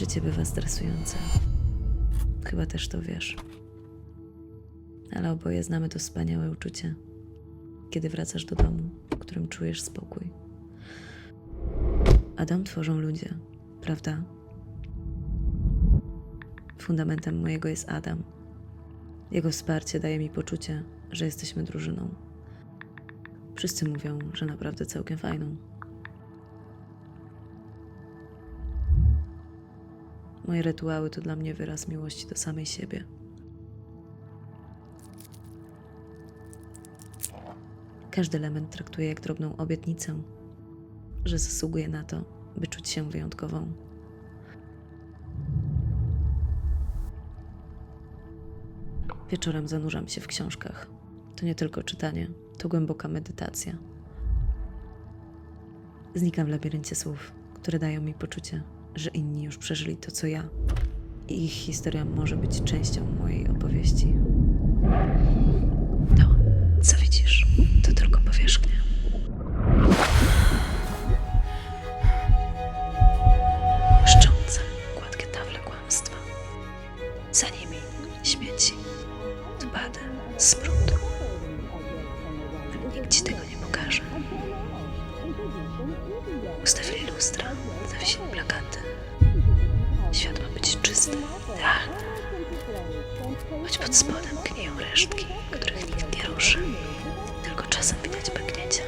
Życie bywa stresujące. Chyba też to wiesz. Ale oboje znamy to wspaniałe uczucie, kiedy wracasz do domu, w którym czujesz spokój. A dom tworzą ludzie, prawda? Fundamentem mojego jest Adam. Jego wsparcie daje mi poczucie, że jesteśmy drużyną. Wszyscy mówią, że naprawdę całkiem fajną. Moje rytuały to dla mnie wyraz miłości do samej siebie. Każdy element traktuję jak drobną obietnicę, że zasługuje na to, by czuć się wyjątkową. Wieczorem zanurzam się w książkach. To nie tylko czytanie, to głęboka medytacja. Znikam w labiryncie słów, które dają mi poczucie, że inni już przeżyli to, co ja. I ich historia może być częścią mojej opowieści. To, co widzisz, to tylko powierzchnia. Błyszczące, gładkie tafle kłamstwa. Za nimi śmieci, odpady, smród. Nikt ci tego nie pokaże. Ustawili lustra, zawiesili plakaty. Pod spodem gniją resztki, których nikt nie ruszy. Tylko czasem widać bagnięcia.